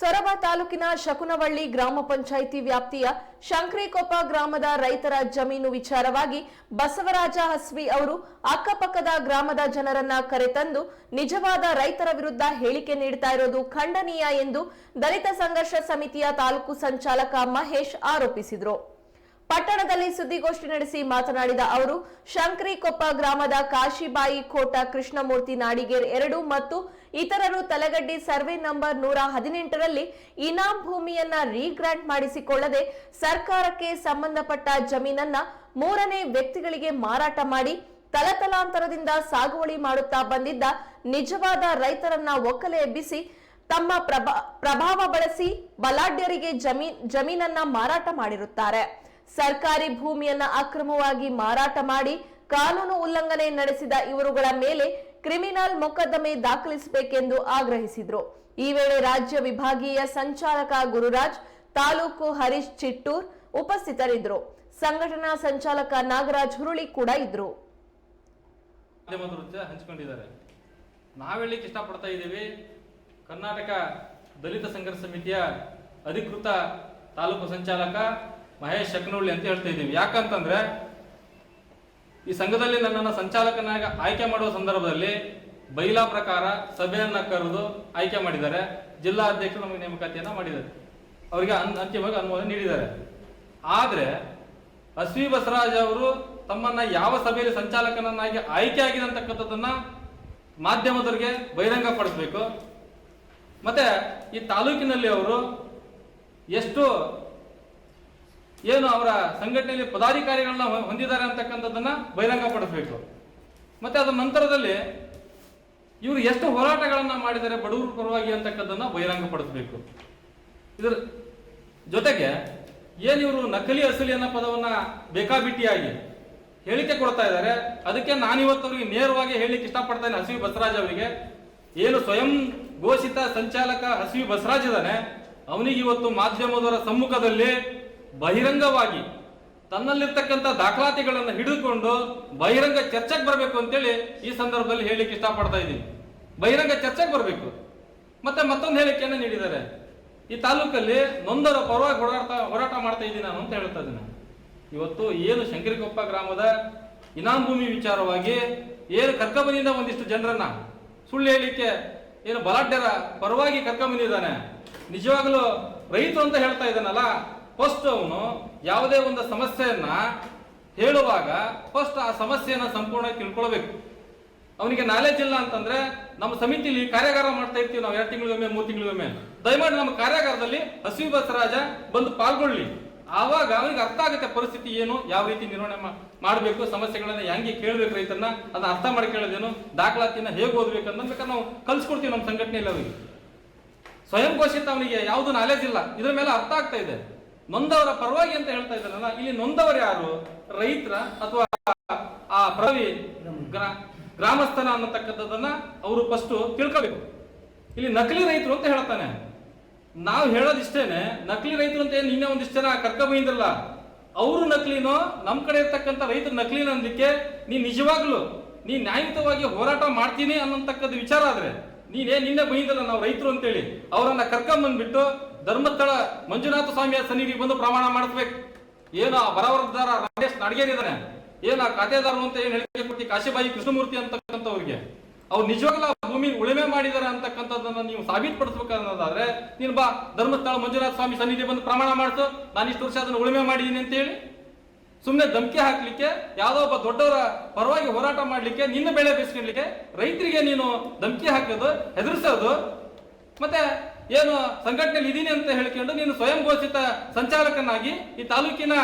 ಸೊರಬ ತಾಲೂಕಿನ ಶಕುನವಳ್ಳಿ ಗ್ರಾಮ ಪಂಚಾಯಿತಿ ವ್ಯಾಪ್ತಿಯ ಶಂಕ್ರಿಕೊಪ್ಪ ಗ್ರಾಮದ ರೈತರ ಜಮೀನು ವಿಚಾರವಾಗಿ ಬಸವರಾಜ ಹಸ್ವಿ ಅವರು ಅಕ್ಕಪಕ್ಕದ ಗ್ರಾಮದ ಜನರನ್ನ ಕರೆತಂದು ನಿಜವಾದ ರೈತರ ವಿರುದ್ಧ ಹೇಳಿಕೆ ನೀಡ್ತಾ ಇರೋದು ಖಂಡನೀಯ ಎಂದು ದಲಿತ ಸಂಘರ್ಷ ಸಮಿತಿಯ ತಾಲೂಕು ಸಂಚಾಲಕ ಮಹೇಶ್ ಆರೋಪಿಸಿದರು. ಪಟ್ಟಣದಲ್ಲಿ ಸುದ್ದಿಗೋಷ್ಠಿ ನಡೆಸಿ ಮಾತನಾಡಿದ ಅವರು, ಶಂಕ್ರಿಕೊಪ್ಪ ಗ್ರಾಮದ ಕಾಶಿಬಾಯಿ ಕೋಟ ಕೃಷ್ಣಮೂರ್ತಿ ನಾಡಿಗೇರ್ ಎರಡು ಮತ್ತು ಇತರರು ತಲೆಗಡ್ಡಿ ಸರ್ವೆ ನಂಬರ್ ನೂರ ಹದಿನೆಂಟರಲ್ಲಿ ಇನಾಂ ಭೂಮಿಯನ್ನ ರೀಗ್ರಾಂಟ್ ಮಾಡಿಸಿಕೊಳ್ಳದೆ ಸರ್ಕಾರಕ್ಕೆ ಸಂಬಂಧಪಟ್ಟ ಜಮೀನನ್ನ ಮೂರನೇ ವ್ಯಕ್ತಿಗಳಿಗೆ ಮಾರಾಟ ಮಾಡಿ ತಲತಲಾಂತರದಿಂದ ಸಾಗುವಳಿ ಮಾಡುತ್ತಾ ಬಂದಿದ್ದ ನಿಜವಾದ ರೈತರನ್ನ ಒಕ್ಕಲೆ ಎಬ್ಬಿಸಿ ತಮ್ಮ ಪ್ರಭಾ, ಪ್ರಭಾವ ಬಳಸಿ ಬಲಾಢ್ಯರಿಗೆ ಜಮೀನ್ ಜಮೀನನ್ನ ಮಾರಾಟ ಮಾಡಿರುತ್ತಾರೆ. ಸರ್ಕಾರಿ ಭೂಮಿಯನ್ನ ಅಕ್ರಮವಾಗಿ ಮಾರಾಟ ಮಾಡಿ ಕಾನೂನು ಉಲ್ಲಂಘನೆ ನಡೆಸಿದ ಇವರುಗಳ ಮೇಲೆ ಕ್ರಿಮಿನಲ್ ಮೊಕದ್ದಮೆ ದಾಖಲಿಸಬೇಕೆಂದು ಆಗ್ರಹಿಸಿದ್ರು. ಈ ವೇಳೆ ರಾಜ್ಯ ವಿಭಾಗೀಯ ಸಂಚಾಲಕ ಗುರುರಾಜ್, ತಾಲೂಕು ಹರೀಶ್ ಚಿಟ್ಟೂರ್ ಉಪಸ್ಥಿತರಿದ್ದರು. ಸಂಘಟನಾ ಸಂಚಾಲಕ ನಾಗರಾಜ್ ಹುರುಳಿ ಕೂಡ ಇದ್ರು. ಹಂಚಿಕೊಂಡಿದ್ದಾರೆ. ಇಷ್ಟಪಡ್ತಾ ಇದ್ದೀವಿ. ಕರ್ನಾಟಕ ದಲಿತ ಸಂಘರ್ಷ ಸಮಿತಿಯ ಅಧಿಕೃತ ತಾಲೂಕು ಸಂಚಾಲಕ ಮಹೇಶ್ ಶಕನಹಳ್ಳಿ ಅಂತ ಹೇಳ್ತಾ ಇದ್ದೀವಿ ಯಾಕಂತಂದ್ರೆ ಈ ಸಂಘದಲ್ಲಿ ನನ್ನನ್ನು ಸಂಚಾಲಕನಾಗಿ ಆಯ್ಕೆ ಮಾಡುವ ಸಂದರ್ಭದಲ್ಲಿ ಬೈಲಾ ಪ್ರಕಾರ ಸಭೆಯನ್ನ ಕರೆದು ಆಯ್ಕೆ ಮಾಡಿದ್ದಾರೆ. ಜಿಲ್ಲಾ ಅಧ್ಯಕ್ಷರು ನಮಗೆ ನೇಮಕಾತಿಯನ್ನ ಮಾಡಿದ್ದಾರೆ. ಅವರಿಗೆ ಅನ್ ಅಂತಿಮವಾಗಿ ಅನುಮೋದನೆ ನೀಡಿದ್ದಾರೆ. ಆದ್ರೆ ಅಶ್ವಿ ಬಸವರಾಜ್ ಅವರು ತಮ್ಮನ್ನ ಯಾವ ಸಭೆಯಲ್ಲಿ ಸಂಚಾಲಕನನ್ನಾಗಿ ಆಯ್ಕೆ ಆಗಿದೆ ಅಂತಕ್ಕಂಥದ್ದನ್ನ ಮಾಧ್ಯಮದವರಿಗೆ ಬಹಿರಂಗ ಪಡಿಸ್ಬೇಕು. ಮತ್ತೆ ಈ ತಾಲೂಕಿನಲ್ಲಿ ಅವರು ಎಷ್ಟು ಏನು ಅವರ ಸಂಘಟನೆಯಲ್ಲಿ ಪದಾಧಿಕಾರಿಗಳನ್ನ ಹೊಂದಿದ್ದಾರೆ ಅಂತಕ್ಕಂಥದ್ದನ್ನ ಬಹಿರಂಗ ಪಡಿಸ್ಬೇಕು. ಮತ್ತೆ ಅದರ ನಂತರದಲ್ಲಿ ಇವರು ಎಷ್ಟು ಹೋರಾಟಗಳನ್ನ ಮಾಡಿದ್ದಾರೆ ಬಡವರ ಪರವಾಗಿ ಅಂತಕ್ಕಂಥದ್ದನ್ನ ಬಹಿರಂಗ ಪಡಿಸ್ಬೇಕು. ಇದರ ಜೊತೆಗೆ ಏನು ಇವರು ನಕಲಿ ಅಸಲಿ ಅನ್ನೋ ಪದವನ್ನ ಬೇಕಾಬಿಟ್ಟಿಯಾಗಿ ಹೇಳಿಕೆ ಕೊಡ್ತಾ ಇದ್ದಾರೆ. ಅದಕ್ಕೆ ನಾನಿವತ್ತು ಅವರಿಗೆ ನೇರವಾಗಿ ಹೇಳಲಿಕ್ಕೆ ಇಷ್ಟಪಡ್ತೇನೆ ಹಸಿವಿ ಬಸವರಾಜ್ ಅವರಿಗೆ. ಏನು ಸ್ವಯಂ ಘೋಷಿತ ಸಂಚಾಲಕ ಹಸಿವಿ ಬಸವರಾಜ್ ಇದ್ದಾನೆ. ಅವನಿಗೆ ಇವತ್ತು ಮಾಧ್ಯಮದವರ ಸಮ್ಮುಖದಲ್ಲಿ ಬಹಿರಂಗವಾಗಿ ತನ್ನಲ್ಲಿರ್ತಕ್ಕಂಥ ದಾಖಲಾತಿಗಳನ್ನು ಹಿಡಿದುಕೊಂಡು ಬಹಿರಂಗ ಚರ್ಚೆಗೆ ಬರಬೇಕು ಅಂತೇಳಿ ಈ ಸಂದರ್ಭದಲ್ಲಿ ಹೇಳಲಿಕ್ಕೆ ಇಷ್ಟಪಡ್ತಾ ಇದ್ದೀನಿ. ಬಹಿರಂಗ ಚರ್ಚೆಗೆ ಬರಬೇಕು. ಮತ್ತೆ ಮತ್ತೊಂದು ಹೇಳಿಕೆಯನ್ನು ನೀಡಿದ್ದಾರೆ. ಈ ತಾಲೂಕಲ್ಲಿ ನೊಂದರ ಪರವಾಗಿ ಹೋರಾಡ್ತಾ, ಹೋರಾಟ ಮಾಡ್ತಾ ಇದ್ದೀನಿ ನಾನು ಅಂತ ಹೇಳ್ತಾ ಇದ್ದೀನಿ. ಇವತ್ತು ಏನು ಶಂಕರಿಕೊಪ್ಪ ಗ್ರಾಮದ ಇನಾಮ್ ಭೂಮಿ ವಿಚಾರವಾಗಿ ಏನು ಕರ್ಕಬನಿಂದ ಒಂದಿಷ್ಟು ಜನರನ್ನ ಸುಳ್ಳು ಹೇಳಿಕೆ ಏನು ಬಲಾಢ್ಯರ ಪರವಾಗಿ ಕರ್ಕೊಂಬಂದಿದ್ದಾನೆ. ನಿಜವಾಗಲೂ ರೈತರು ಅಂತ ಹೇಳ್ತಾ ಇದ್ದಾನಲ್ಲ ಫಸ್ಟ್ ಅವನು ಯಾವುದೇ ಒಂದು ಸಮಸ್ಯೆಯನ್ನ ಹೇಳುವಾಗ ಫಸ್ಟ್ ಆ ಸಮಸ್ಯೆಯನ್ನ ಸಂಪೂರ್ಣ ತಿಳ್ಕೊಳ್ಬೇಕು. ಅವನಿಗೆ ನಾಲೆಜ್ ಇಲ್ಲ ಅಂತಂದ್ರೆ ನಮ್ಮ ಸಮಿತಿಲಿ ಕಾರ್ಯಾಗಾರ ಮಾಡ್ತಾ ಇರ್ತೀವಿ ನಾವು ಎರಡು ತಿಂಗಳಿಗೊಮ್ಮೆ, ಮೂರು ತಿಂಗಳಿಗೊಮ್ಮೆ ದಯಮಾಡಿ ನಮ್ಮ ಕಾರ್ಯಾಗಾರದಲ್ಲಿ ಹಸಿವಿ ಬಸವರಾಜ ಬಂದು ಪಾಲ್ಗೊಳ್ಳಿ. ಆವಾಗ ಅವನಿಗೆ ಅರ್ಥ ಆಗುತ್ತೆ ಪರಿಸ್ಥಿತಿ ಏನು, ಯಾವ ರೀತಿ ನಿರ್ವಹಣೆ ಮಾಡಬೇಕು, ಸಮಸ್ಯೆಗಳನ್ನ ಹೆಂಗೆ ಕೇಳಬೇಕು ರೈತರನ್ನ, ಅದನ್ನ ಅರ್ಥ ಮಾಡಿ ಕೇಳೋದೇನು, ದಾಖಲಾತಿನ ಹೇಗೆ ಓದ್ಬೇಕು ಅಂತ ನಾವು ಕಲ್ಸ್ಕೊಡ್ತೀವಿ ನಮ್ಮ ಸಂಘಟನೆಯಲ್ಲಿ ಅವನಿಗೆ ಸ್ವಯಂ ಘೋಷಿತ ಅವನಿಗೆ ಯಾವುದು ನಾಲೆಜ್ ಇಲ್ಲ. ಇದ್ರ ಮೇಲೆ ಅರ್ಥ ಆಗ್ತಾ ಇದೆ. ನೊಂದವರ ಪರವಾಗಿ ಅಂತ ಹೇಳ್ತಾ ಇದ್ದಾರಲ್ಲ ಇಲ್ಲಿ ನೊಂದವರು ಯಾರು? ರೈತರ ಅಥವಾ ಆ ಪ್ರವಿ ಗ್ರಾ- ಗ್ರಾಮಸ್ಥನ ಅನ್ನತಕ್ಕಂಥದ್ದನ್ನ ಅವರು ಫಸ್ಟ್ ತಿಳ್ಕೋಬೇಕು. ಇಲ್ಲಿ ನಕಲಿ ರೈತರು ಅಂತ ಹೇಳ್ತಾನೆ. ನಾವು ಹೇಳೋದಿಷ್ಟೇನೆ, ನಕಲಿ ರೈತರು ಅಂತ ನಿನ್ನೆ ಒಂದಿಷ್ಟು ಜನ ಕರ್ಕೊಂಬಂದಿರಲ್ಲ ಅವರು ನಕಲಿನೋ ನಮ್ಮ ಕಡೆ ಇರ್ತಕ್ಕಂಥ ರೈತರು ನಕಲಿ ಅನ್ನಲಿಕ್ಕೆ ನೀ ನಿಜವಾಗ್ಲೂ ನೀ ನ್ಯಾಯಯುತವಾಗಿ ಹೋರಾಟ ಮಾಡ್ತೀನಿ ಅನ್ನೋತಕ್ಕದ್ದು ವಿಚಾರ ಆದ್ರೆ, ನೀನೇ ನಿನ್ನೆ ಬೈದಲ್ಲ ನಾವು ರೈತರು ಅಂತೇಳಿ, ಅವರನ್ನ ಕರ್ಕೊಂಬಂದ್ಬಿಟ್ಟು ಧರ್ಮಸ್ಥಳ ಮಂಜುನಾಥ ಸ್ವಾಮಿಯ ಸನ್ನಿಧಿಗೆ ಬಂದು ಪ್ರಮಾಣ ಮಾಡಿಸ್ಬೇಕು. ಏನು ಆ ಬರವರ್ದಾರ ರಮೇಶ್ ನಾಡ್ಗೇರ್ ಏನು ಆ ಅಂತ ಏನು ಹೇಳಿಕೆ ಕೊಟ್ಟಿ ಕಾಶಿಬಾಯಿ ಕೃಷ್ಣಮೂರ್ತಿ ಅಂತಕ್ಕಂಥವ್ರಿಗೆ? ಅವ್ರು ನಿಜವಾಗ್ಲೂ ಆ ಭೂಮಿ ಉಳುಮೆ ಮಾಡಿದ್ದಾರೆ ಅಂತಕ್ಕಂಥದ್ದನ್ನ ನೀವು ಸಾಬೀತುಪಡಿಸ್ಬೇಕನ್ನೋದಾದ್ರೆ ನೀನು ಬಾ, ಧರ್ಮಸ್ಥಳ ಮಂಜುನಾಥ ಸ್ವಾಮಿ ಸನ್ನಿಧಿ ಬಂದು ಪ್ರಮಾಣ ಮಾಡಿಸು. ನಾನು ಇಷ್ಟು ವರ್ಷ ಅದನ್ನು ಉಳುಮೆ ಮಾಡಿದ್ದೀನಿ ಅಂತ ಹೇಳಿ ಸುಮ್ಮನೆ ಧಮಕಿ ಹಾಕ್ಲಿಕ್ಕೆ, ಯಾವುದೋ ಒಬ್ಬ ದೊಡ್ಡವರ ಪರವಾಗಿ ಹೋರಾಟ ಮಾಡ್ಲಿಕ್ಕೆ, ನಿನ್ನ ಬೆಳೆ ಬೇಯಿಸ್ಕೊಳ್ಲಿಕ್ಕೆ ರೈತರಿಗೆ ನೀನು ಧಮಕಿ ಹಾಕೋದು, ಹೆದರ್ಸೋದು. ಮತ್ತೆ ಏನು ಸಂಘಟನೆಯಲ್ಲಿ ಇದ್ದೀನಿ ಅಂತ ಹೇಳ್ಕೊಂಡು ನೀನು ಸ್ವಯಂ ಘೋಷಿತ ಸಂಚಾಲಕನಾಗಿ ಈ ತಾಲೂಕಿನ